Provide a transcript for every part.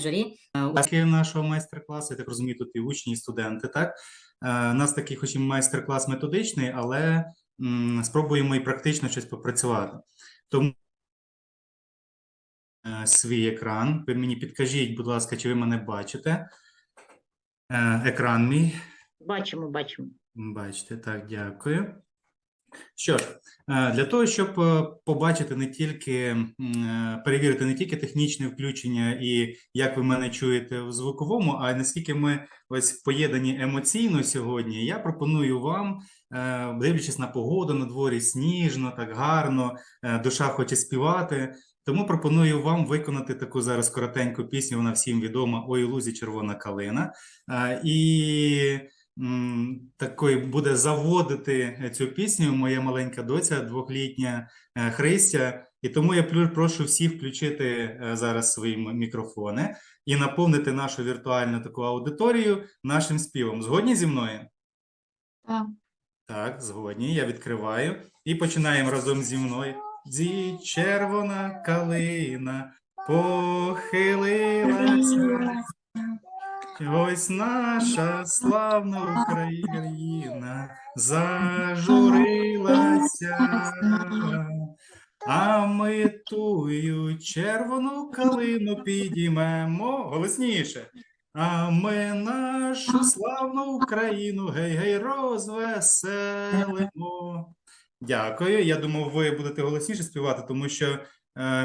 журі. Е, Учасники нашого майстер-класу, я так розумію, тут і учні, і студенти, так? Е, У нас такий, хоч і майстер-клас методичний, але м, спробуємо і практично щось попрацювати. Тому е, свій екран. Ви мені підкажіть, будь ласка, чи ви мене бачите? Екран мій. Бачимо, бачимо. Бачите, так, дякую. Що ж, е, для того, щоб е, побачити не тільки, е, перевірити не тільки технічне включення і як ви мене чуєте в звуковому, а й наскільки ми ось поєднані емоційно сьогодні, я пропоную вам, дивлячись на погоду, на дворі сніжно, так гарно, душа хоче співати. Тому пропоную вам виконати таку зараз коротеньку пісню, вона всім відома «Ой, лузі червона калина. І м, такої буде заводити цю пісню моя маленька доця, двохлітня е, Христя. І тому я прошу всіх включити е, зараз свої мікрофони і наповнити нашу віртуальну таку аудиторію нашим співом. Згодні зі мною? Так. Так, згодні. Я відкриваю і починаємо разом зі мною. Зі червона калина похилилася. Ось наша славна Україна зажурилася, а ми тую червону калину підіймемо голосніше. А ми нашу славну Україну гей-гей розвеселимо. Дякую. Я думав, ви будете голосніше співати, тому що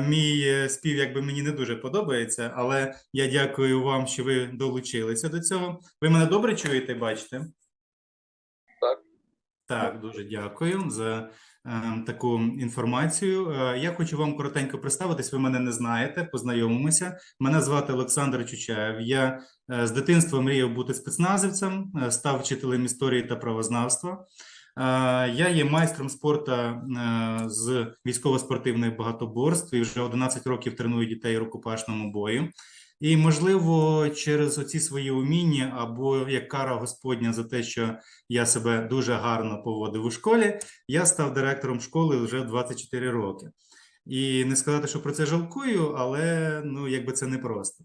мій е, спів якби мені не дуже подобається, але я дякую вам, що ви долучилися до цього. Ви мене добре чуєте, бачите? Так. Так, дуже дякую за е, таку інформацію. Е, я хочу вам коротенько представитись. Ви мене не знаєте, познайомимося. Мене звати Олександр Чучаєв. Я е, з дитинства мріяв бути спецназівцем, е, став вчителем історії та правознавства. Я є майстром спорту е, з військово-спортивних багатоборств і вже 11 років треную дітей рукопашному бою. І, можливо, через оці свої уміння або як кара Господня за те, що я себе дуже гарно поводив у школі, я став директором школи вже 24 роки. І не сказати, що про це жалкую, але ну, якби це непросто.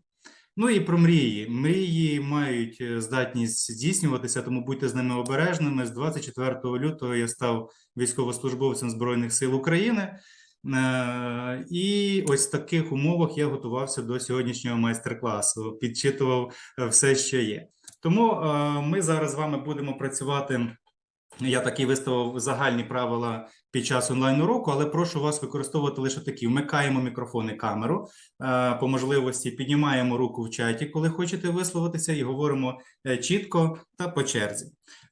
Ну і про мрії. Мрії мають е, здатність здійснюватися, тому будьте з ними обережними. З 24 лютого я став військовослужбовцем Збройних сил України. Е, І ось в таких умовах я готувався до сьогоднішнього майстер-класу, підчитував е, все, що є. Тому ми зараз з вами будемо працювати. Я такі виставив загальні правила під час онлайн-уроку, але прошу вас використовувати лише такі: вмикаємо мікрофон і камеру е, по можливості, піднімаємо руку в чаті, коли хочете висловитися, і говоримо е, чітко та по черзі.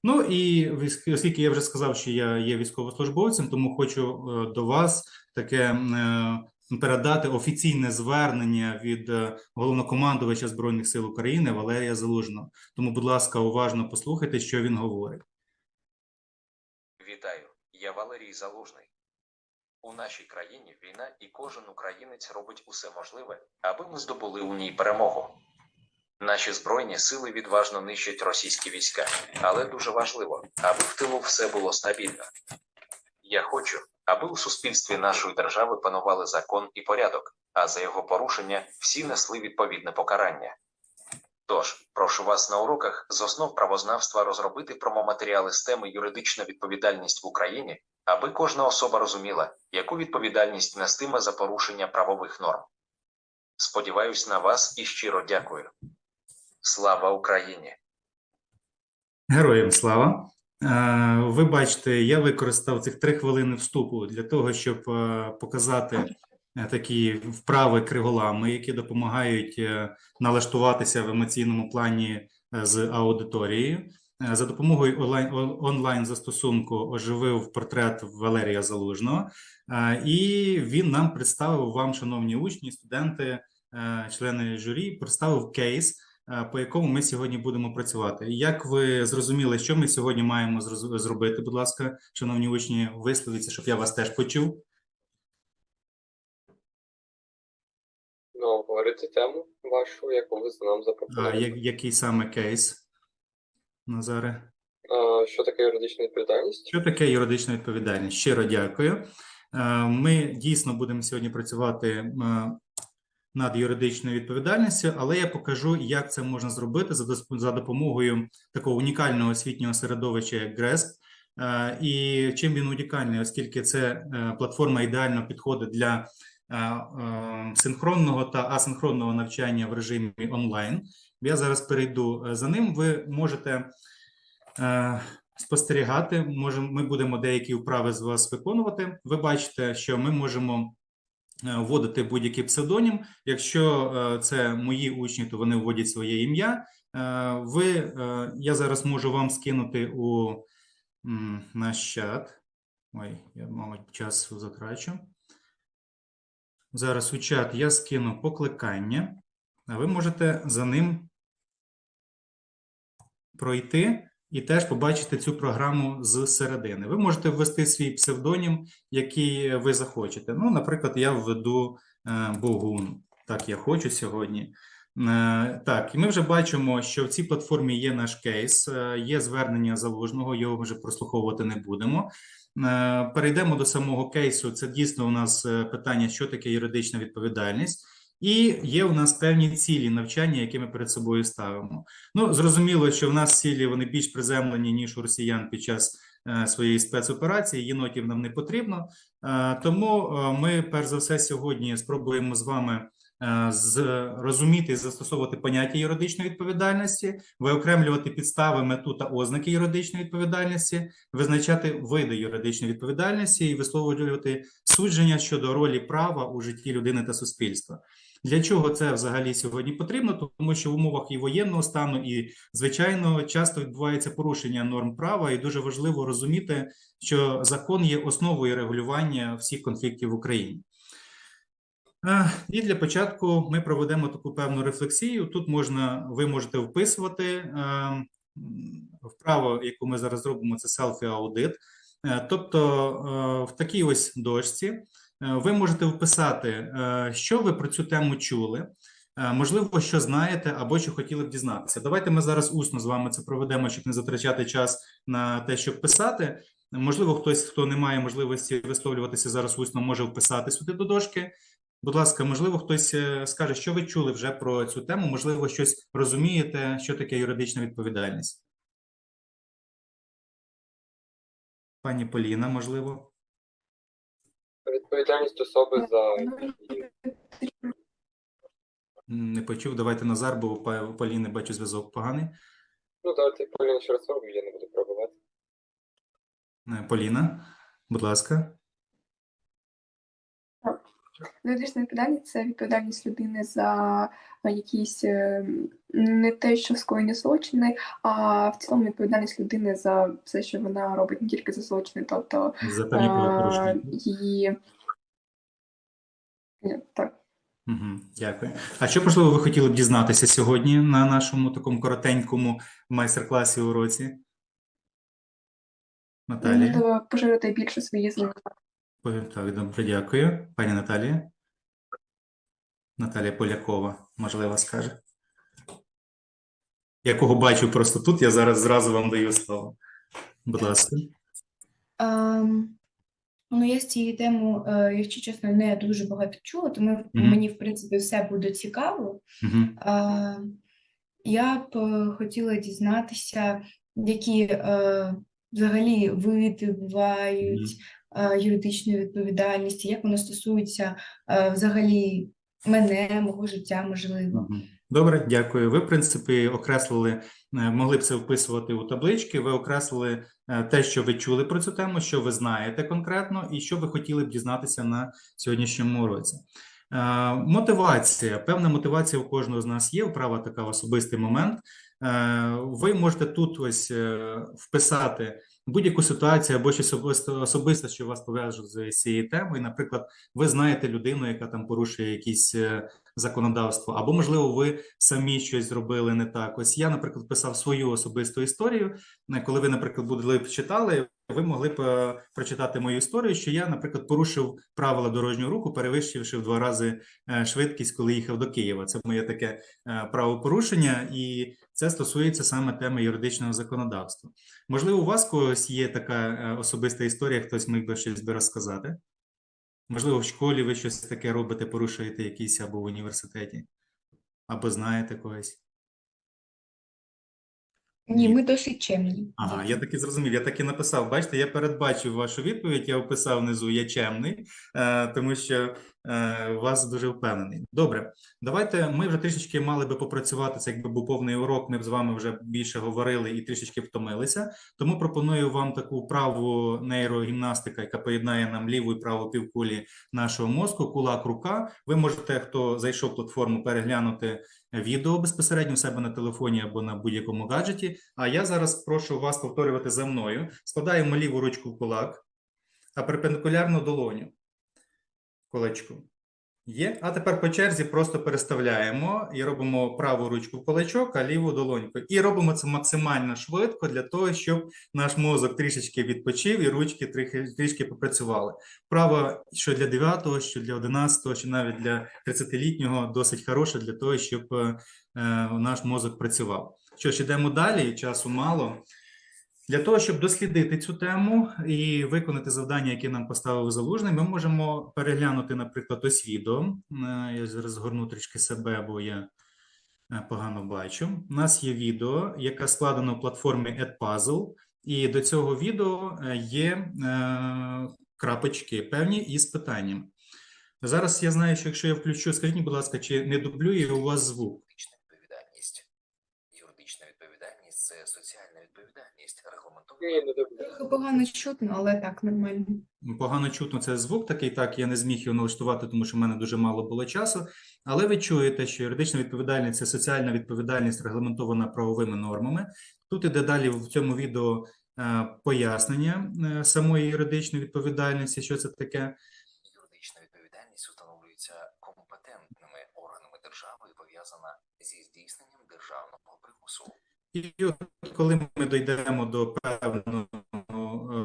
Ну і оскільки я вже сказав, що я є військовослужбовцем, тому хочу е, до вас таке передати офіційне звернення від головнокомандувача Збройних сил України Валерія Залужного. Тому, будь ласка, уважно послухайте, що він говорить. Я Валерій Залужний. У нашій країні війна і кожен українець робить усе можливе, аби ми здобули у ній перемогу. Наші збройні сили відважно нищать російські війська, але дуже важливо, аби в тилу все було стабільно. Я хочу, аби у суспільстві нашої держави панували закон і порядок, а за його порушення всі несли відповідне покарання. Тож, прошу вас на уроках з основ правознавства розробити промоматеріали з теми юридична відповідальність в Україні, аби кожна особа розуміла, яку відповідальність нестиме за порушення правових норм. Сподіваюсь на вас і щиро дякую. Слава Україні! Героям слава! Е, Ви бачите, я використав цих три хвилини вступу для того, щоб е, показати такі вправи криголами, які допомагають е, налаштуватися в емоційному плані е, з аудиторією. Е, За допомогою онлайн, застосунку оживив портрет Валерія Залужного, е, і він нам представив вам, шановні учні, студенти, е, члени журі, представив кейс е, по якому ми сьогодні будемо працювати. Як ви зрозуміли, що ми сьогодні маємо зробити? Будь ласка, шановні учні, висловіться, щоб я вас теж почув. Ну, говорити тему вашу, яку ви нам А, запропонували. я- який саме кейс, Назаре? А, що таке юридична відповідальність? Що таке юридична відповідальність? Щиро дякую. Е, Ми дійсно будемо сьогодні працювати е, над юридичною відповідальністю, але я покажу, як це можна зробити за дос- за допомогою такого унікального освітнього середовища, як GRESP. Е, І чим він унікальний, оскільки це е, платформа ідеально підходить для синхронного та асинхронного навчання в режимі онлайн. Я зараз перейду е, за ним. Ви можете е, спостерігати. Ми будемо деякі вправи з вас виконувати. Ви бачите, що ми можемо е, вводити будь-який псевдонім. Якщо це мої учні, то вони вводять своє ім'я. Ви, я зараз можу вам скинути у наш чат. Ой, я, мабуть, час затрачу. Зараз у чат я скину покликання, а ви можете за ним пройти і теж побачити цю програму з середини. Ви можете ввести свій псевдонім, який ви захочете. Ну, наприклад, я введу е, Богун. Так, я хочу сьогодні. Е, Так, і ми вже бачимо, що в цій платформі є наш кейс, е, є звернення залужного, його вже прослуховувати не будемо. Е, Перейдемо до самого кейсу. Це дійсно у нас е, питання, що таке юридична відповідальність, і є у нас певні цілі навчання, які ми перед собою ставимо. Ну зрозуміло, що в нас цілі вони більш приземлені ніж у росіян під час е, своєї спецоперації. Єнотів нам не потрібно. Тому ми перш за все сьогодні спробуємо з вами. Е, Зрозуміти і застосовувати поняття юридичної відповідальності, виокремлювати підстави, мету та ознаки юридичної відповідальності, визначати види юридичної відповідальності і висловлювати судження щодо ролі права у житті людини та суспільства. Для чого це взагалі сьогодні потрібно? Тому що в умовах і воєнного стану, і звичайно, часто відбувається порушення норм права, і дуже важливо розуміти, що закон є основою регулювання всіх конфліктів в Україні. І для початку ми проведемо таку певну рефлексію. Тут можна, ви можете вписувати е, вправо, яку ми зараз зробимо, це селфі-аудит. Е, Тобто е, в такій ось дошці ви можете вписати, що ви про цю тему чули, можливо, що знаєте або що хотіли б дізнатися. Давайте ми зараз усно з вами це проведемо, щоб не затрачати час на те, щоб писати. Можливо, хтось, хто не має можливості висловлюватися зараз усно, може вписати сюди до дошки. Будь ласка, можливо, хтось е, скаже, що ви чули вже про цю тему, можливо, щось розумієте, що таке юридична відповідальність. Пані Поліна, можливо. Відповідальність особи за Не почув. Давайте Назар, бо у Поліни бачу зв'язок поганий. ну давайте Поліна ще раз я не буду пробувати. Е, Поліна, будь ласка. Юридична відповідальність це відповідальність людини за якісь е, не те, що скоєні злочини, а в цілому відповідальність людини за все, що вона робить, не тільки за злочини, тобто За певні е, її. Так. Угу, дякую. А що, можливо, ви хотіли б дізнатися сьогодні на нашому такому коротенькому майстер-класі уроці? Наталія? Можливо, поширити більше свої знання. Так, добре, дякую. Пані Наталія? Наталія Полякова, можливо, скаже. Якого бачу просто тут, я зараз зразу вам даю слово. Будь ласка. Ем, ну, я з цієї теми, е, якщо чесно, не дуже багато чула, тому Мгм. мені, в принципі, все буде цікаво. Угу. Е, я б е, хотіла дізнатися, які е, взагалі види бувають юридичної відповідальності, як воно стосується е, взагалі мене, мого життя, можливо. Добре, дякую. Ви, в принципі, окреслили, е, могли б це вписувати у таблички. Ви окреслили е, те, що ви чули про цю тему, що ви знаєте конкретно, і що ви хотіли б дізнатися на сьогоднішньому уроці. Е, Мотивація, певна мотивація у кожного з нас є, вправа така особистий момент. Е, Ви можете тут ось е, вписати будь-яку ситуацію або щось особисто особисто, що вас пов'язує з цією темою. Наприклад, ви знаєте людину, яка там порушує якісь е, законодавство, або можливо, ви самі щось зробили не так. Ось я, наприклад, писав свою особисту історію. Е, Коли ви, наприклад, були читали, ви могли б е, прочитати мою історію, що я, наприклад, порушив правила дорожнього руху, перевищивши в два рази е, швидкість, коли їхав до Києва. Це моє таке е, правопорушення, і це стосується саме теми юридичного законодавства. Можливо, у вас когось є така особиста історія, хтось міг би щось би розказати? Можливо, в школі ви щось таке робите, порушуєте якісь або в університеті, або знаєте когось. Ні, ми досить чемні. Ага, я таки зрозумів. Я таки написав. Бачите, я передбачив вашу відповідь. Я описав внизу я чемний, е, тому що е, вас дуже впевнений. Добре, давайте ми вже трішечки мали би попрацювати. Це якби був повний урок. Ми б з вами вже більше говорили і трішечки втомилися. Тому пропоную вам таку праву нейрогімнастика, яка поєднає нам ліву і праву півкулі нашого мозку, кулак, рука. Ви можете, хто зайшов в платформу, переглянути відео безпосередньо в себе на телефоні або на будь-якому гаджеті. А я зараз прошу вас повторювати за мною. Складаємо ліву ручку в кулак, а перпендикулярно долоню. Кулачку. Є. А тепер по черзі просто переставляємо і робимо праву ручку в кулачок, а ліву долоньку. І робимо це максимально швидко для того, щоб наш мозок трішечки відпочив і ручки трішки, трішки попрацювали. Право, що для 9, що для 11, що навіть для 30-літнього досить хороше для того, щоб е, наш мозок працював. Що ж, ідемо далі, часу мало. Для того, щоб дослідити цю тему і виконати завдання, які нам поставив залужний, ми можемо переглянути, наприклад, ось відео. Е, Я зараз згорну трішки себе, бо я е, погано бачу. У нас є відео, яке складено в платформі Edpuzzle, і до цього відео е, є крапочки певні із питанням. Зараз я знаю, що якщо я включу, скажіть, будь ласка, чи не дублює у вас звук? Юридична відповідальність. Юридична відповідальність це соціальна відповідальність, регламентована. Ні, не добре. Трохи погано чутно, але так, нормально. Погано чутно це звук такий, так я не зміг його налаштувати, тому що в мене дуже мало було часу. Але ви чуєте, що юридична відповідальність це соціальна відповідальність, регламентована правовими нормами. Тут іде далі в цьому відео е, пояснення е, самої юридичної відповідальності, що це таке. Юридична відповідальність встановлюється компетентними органами держави і пов'язана зі здійсненням державного примусу. І от коли ми дійдемо до певного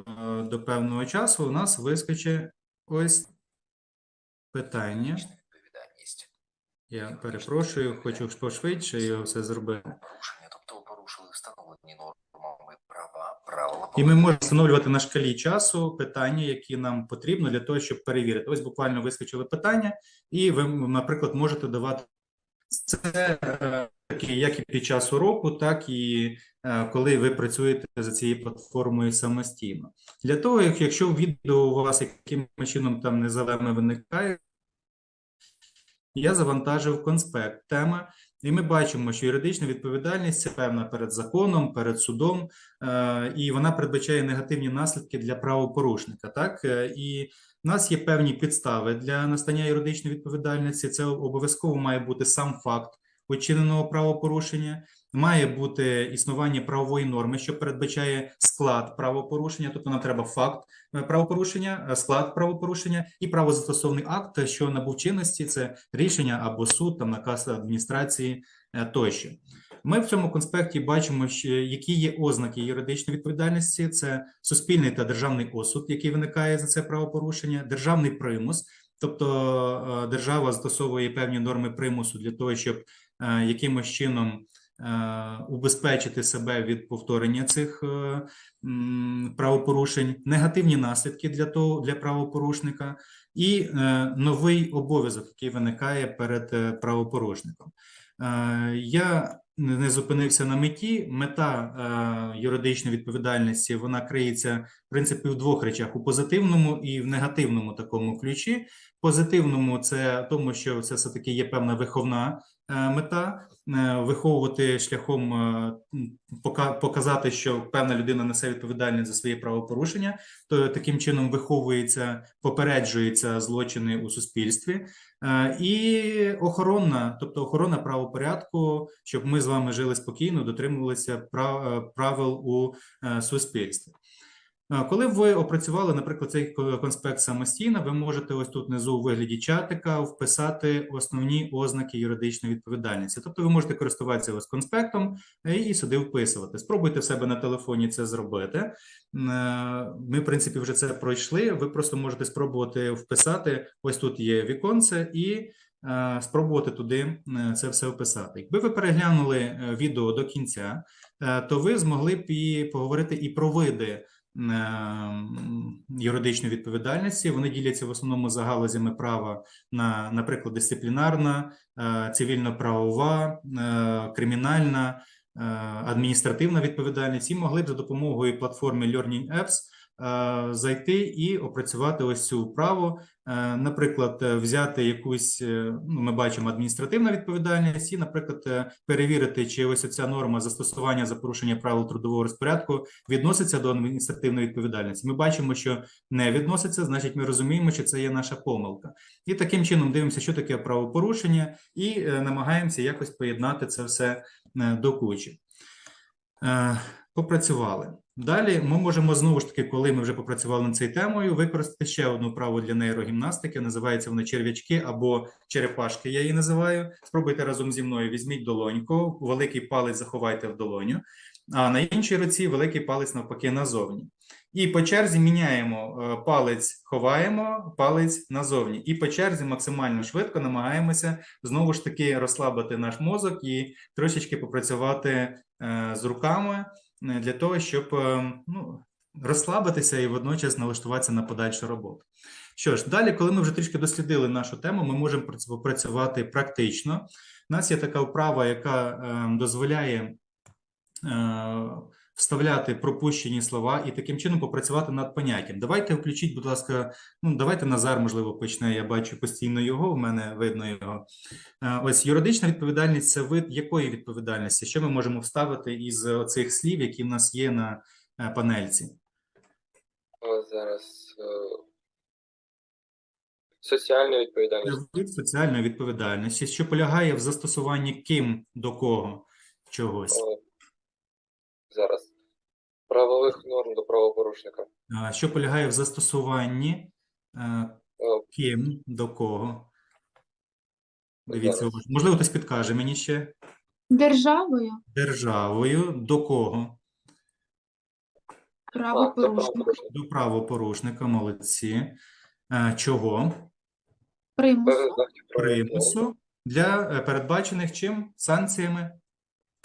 е, до певного часу, у нас вискочить ось питання. Я перепрошую, хочу пошвидше його все зробити. Тобто. І ми можемо встановлювати на шкалі часу питання, які нам потрібно для того, щоб перевірити. Ось буквально вискочили питання, і ви, наприклад, можете давати це е, як і під час уроку, так і е, коли ви працюєте за цією платформою самостійно. Для того, як- якщо відео у вас якимось чином там незалежно виникає, я завантажив конспект теми, і ми бачимо, що юридична відповідальність це певна перед законом, перед судом, е, і вона передбачає негативні наслідки для правопорушника. Так і в нас є певні підстави для настання юридичної відповідальності. Це обов'язково має бути сам факт учиненого правопорушення, має бути існування правової норми, що передбачає склад правопорушення, тобто нам треба факт е, правопорушення, е, склад правопорушення і правозастосовний акт, що набув чинності, це рішення або суд, там наказ адміністрації е, тощо. Ми в цьому конспекті бачимо, що які є ознаки юридичної відповідальності: це суспільний та державний осуд, який виникає за це правопорушення, державний примус, тобто держава застосовує певні норми примусу для того, щоб якимось чином е, убезпечити себе від повторення цих е, правопорушень, негативні наслідки для того для правопорушника і е, новий обов'язок, який виникає перед е, правопорушником. Е, Я не зупинився на меті. Мета е, юридичної відповідальності вона криється в принципі в двох речах: у позитивному і в негативному такому ключі. Позитивному це тому, що це все таки є певна виховна е, мета, е, виховувати шляхом е, пока- показати, що певна людина несе відповідальність за свої правопорушення, то таким чином виховується, попереджуються злочини у суспільстві. Е, І охоронна, тобто охорона правопорядку, щоб ми з вами жили спокійно, дотримувалися прав- е, правил у е, суспільстві. Коли ви опрацювали, наприклад, цей ко- конспект самостійно, ви можете ось тут внизу у вигляді чатика вписати основні ознаки юридичної відповідальності. Тобто ви можете користуватися ось конспектом е, і сюди вписувати. Спробуйте в себе на телефоні це зробити. Е, Ми, в принципі, вже це пройшли. Ви просто можете спробувати вписати. Ось тут є віконце, і е, спробувати туди це все вписати. Якби ви переглянули відео до кінця, то ви змогли б і поговорити і про види ем, юридичної відповідальності. Вони діляться в основному за галузями права на, наприклад, дисциплінарна, е, цивільно-правова, е, кримінальна, е, адміністративна відповідальність і могли б за допомогою платформи Learning Apps зайти і опрацювати ось цю вправу. Е, Наприклад, е, взяти якусь, е, ну, ми бачимо адміністративна відповідальність, і, наприклад, е, перевірити, чи ось ця норма застосування за порушення правил трудового розпорядку відноситься до адміністративної відповідальності. Ми бачимо, що не відноситься, значить, ми розуміємо, що це є наша помилка. І таким чином дивимося, що таке правопорушення, і е, намагаємося якось поєднати це все е, до кучі. Е, Попрацювали. Далі ми можемо знову ж таки, коли ми вже попрацювали над цією темою, використати ще одну вправу для нейрогімнастики. Називається вона черв'ячки або черепашки. Я її називаю. Спробуйте разом зі мною. Візьміть долоньку, великий палець заховайте в долоню, а на іншій руці великий палець навпаки назовні. І по черзі міняємо е, палець, ховаємо, палець назовні. І по черзі максимально швидко намагаємося знову ж таки розслабити наш мозок і трошечки попрацювати е, з руками для того, щоб е, ну, розслабитися і водночас налаштуватися на подальшу роботу. Що ж, далі, коли ми вже трішки дослідили нашу тему, ми можемо прац- попрацювати практично. У нас є така вправа, яка е, дозволяє е, вставляти пропущені слова і таким чином попрацювати над поняттям. Давайте включіть, будь ласка, ну давайте Назар, можливо, почне. Я бачу постійно його, в мене видно його. Е, Ось юридична відповідальність це вид якої відповідальності? Що ми можемо вставити із цих слів, які в нас є на е, панельці? О, зараз. е, Соціальна відповідальність. вид соціальної відповідальності, що полягає в застосуванні ким до кого чогось. О, Зараз. Правових норм до правопорушника. А, Що полягає в застосуванні е, О, ким до кого? Дивіться, Зараз. уважно. можливо, хтось підкаже мені ще. Державою Державою до кого? А, до правопорушник правопорушника. До правопорушника, молодці. Е, Чого? примусу Певних правових норм. Примусу для е, передбачених чим? Санкціями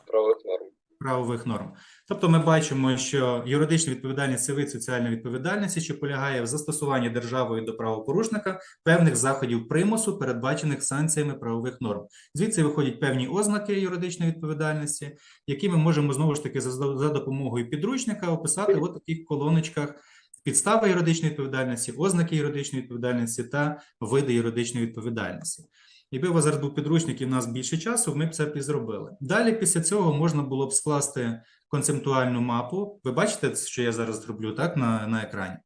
Правових норм. Правових норм. Тобто ми бачимо, що юридична відповідальність це вид соціальної відповідальності, що полягає в застосуванні державою до правопорушника певних заходів примусу, передбачених санкціями правових норм. Звідси виходять певні ознаки юридичної відповідальності, які ми можемо знову ж таки за, допомогою підручника описати в таких колоночках. Підстави юридичної відповідальності, ознаки юридичної відповідальності та види юридичної відповідальності. Якби у вас зараз був підручник і в нас більше часу, ми б це б і зробили. Далі після цього можна було б скласти концептуальну мапу. Ви бачите, що я зараз зроблю так на, на екрані?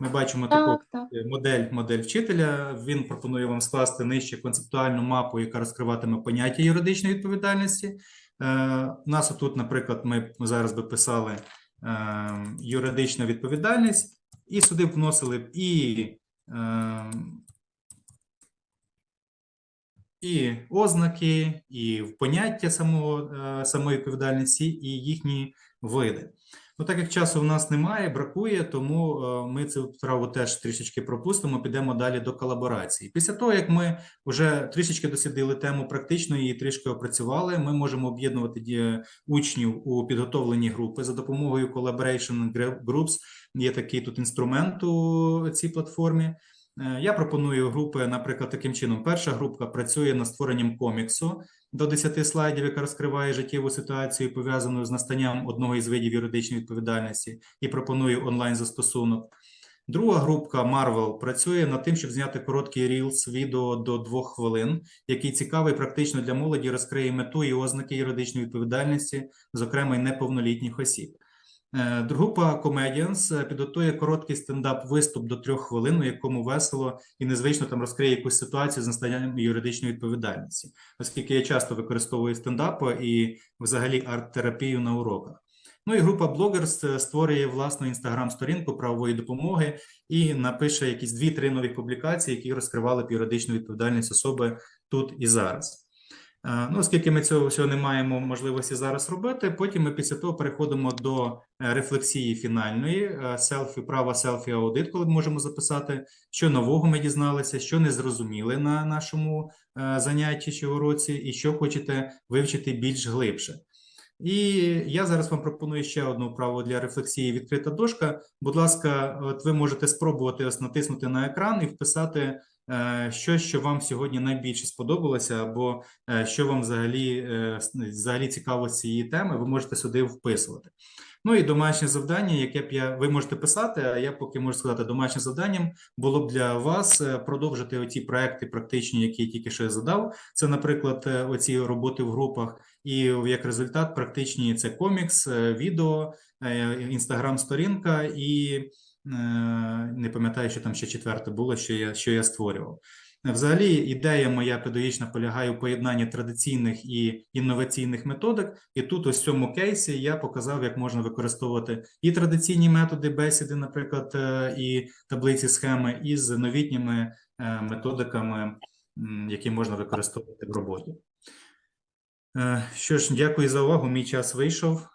Ми бачимо таку Так, так. е, модель, модель вчителя. Він пропонує вам скласти нижче концептуальну мапу, яка розкриватиме поняття юридичної відповідальності. Е, у нас отут, наприклад, ми зараз би писали е, юридична відповідальність, і сюди вносили б і, е, і ознаки, і в поняття самого, е, самої відповідальності, і їхні види. Ну, так як часу в нас немає, бракує, тому е, ми цю вправу теж трішечки пропустимо, підемо далі до колаборації. Після того, як ми вже трішечки дослідили тему практично і трішки опрацювали, ми можемо об'єднувати учнів у підготовлені групи за допомогою Collaboration Groups. Є такий тут інструмент у цій платформі. Е, Я пропоную групи, наприклад, таким чином. Перша група працює над створенням коміксу до 10 слайдів, яка розкриває життєву ситуацію, пов'язану з настанням одного із видів юридичної відповідальності, і пропонує онлайн-застосунок. Друга групка Marvel працює над тим, щоб зняти короткий Reels відео до двох хвилин, який цікавий практично для молоді, розкриє мету і ознаки юридичної відповідальності, зокрема й неповнолітніх осіб. Е, Група Comedians е, підготує короткий стендап-виступ до трьох хвилин, у якому весело і незвично там розкриє якусь ситуацію з настанням юридичної відповідальності, оскільки я часто використовую стендап і взагалі арт-терапію на уроках. Ну і група е, створює власну інстаграм-сторінку правової допомоги і напише якісь дві-три нові публікації, які розкривали б юридичну відповідальність особи тут і зараз. Е, Ну, оскільки ми цього всього не маємо можливості зараз робити, потім ми після того переходимо до е, рефлексії фінальної, е, селфі, права селфі-аудит, коли ми можемо записати, що нового ми дізналися, що не зрозуміли на нашому занятті чи уроці, і що хочете вивчити більш глибше. І я зараз вам пропоную ще одну вправу для рефлексії відкрита дошка. Будь ласка, от ви можете спробувати ось натиснути на екран і вписати е, щось, що вам сьогодні найбільше сподобалося, або е, що вам взагалі, е, взагалі цікаво з цієї теми, ви можете сюди вписувати. Ну і домашнє завдання, яке б я ви можете писати, а я поки можу сказати, домашнім завданням було б для вас продовжити оті проекти практичні, які я тільки що задав. Це, наприклад, оці роботи в групах, і як результат практичні це комікс, відео, інстаграм-сторінка і не пам'ятаю, що там ще четверте було, що я, що я створював. Взагалі, ідея моя педагогічна полягає у поєднанні традиційних і інноваційних методик. І тут, ось в цьому кейсі, я показав, як можна використовувати і традиційні методи бесіди, наприклад, е, і таблиці схеми, і з новітніми е, методиками, які можна використовувати в роботі. Е, Що ж, дякую за увагу. Мій час вийшов.